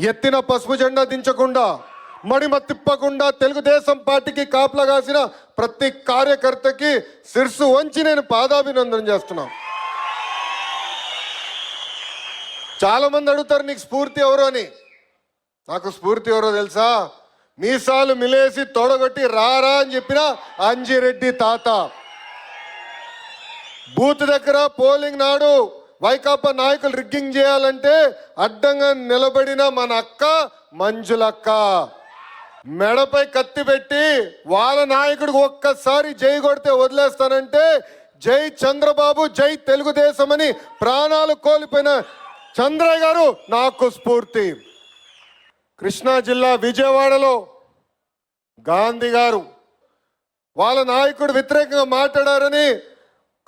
ఎత్తిన పసుపు జెండా దించకుండా మడిమ తిప్పకుండా తెలుగుదేశం పార్టీకి కాపలా కాసిన ప్రతి కార్యకర్తకి శిర్సు వంచి నేను పాదాభినందన చేస్తున్నా చాలామంది అడుగుతారు నీకు స్ఫూర్తి ఎవరు అని? నాకు స్ఫూర్తి ఎవరో తెలుసా? మీసాలు మిలేసి తొడగొట్టి రారా అని చెప్పిన అంజిరెడ్డి తాత. బూత్ దగ్గర పోలింగ్ నాడు వైకాపా నాయకులు రిగ్గింగ్ చేయాలంటే అడ్డంగా నిలబడిన మన అక్క మంజులక్క. మెడపై కత్తి పెట్టి వాళ్ళ నాయకుడికి ఒక్కసారి జై కొడితే వదిలేస్తానంటే జై చంద్రబాబు జై తెలుగుదేశం అని ప్రాణాలు కోల్పోయిన చంద్రయ్య గారు నాకు స్ఫూర్తి. కృష్ణా జిల్లా విజయవాడలో గాంధీ గారు వాళ్ళ నాయకుడు వ్యతిరేకంగా మాట్లాడారని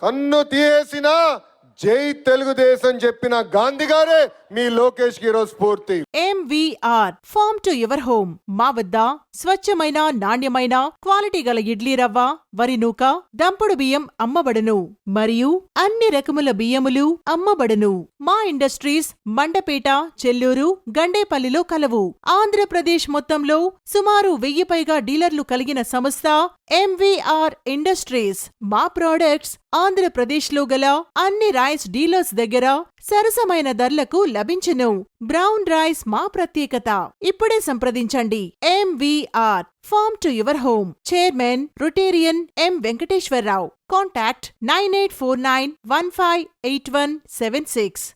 కన్ను తీయేసినా జై తెలుగుదేశం చెప్పిన గాంధీ గారే మీ లోకేష్కి ఈరోజు స్ఫూర్తి. MVR farm to your home మా వద్ద స్వచ్ఛమైన నాణ్యమైన క్వాలిటీ గల ఇడ్లీ రవ్వ వరి నూక దంపుడు బియ్యం అమ్మబడును. మరియు అన్ని రకముల బియ్యములు అమ్మబడును. మా ఇండస్ట్రీస్ మండపేట చెల్లూరు గండేపల్లిలో కలవు. ఆంధ్రప్రదేశ్ మొత్తంలో సుమారు వెయ్యి పైగా డీలర్లు కలిగిన సంస్థ ఎంవీఆర్ ఇండస్ట్రీస్ మా ప్రోడక్ట్స్ ఆంధ్రప్రదేశ్లో గల అన్ని రైస్ డీలర్స్ దగ్గర సరసమైన ధరలకు లభించును. బ్రౌన్ రైస్ మా ప్రత్యేకత. ఇప్పుడే సంప్రదించండి. MVR farm to your home chairman Rotarian M Venkateswararao contact nine eight four nine one five eight one seven six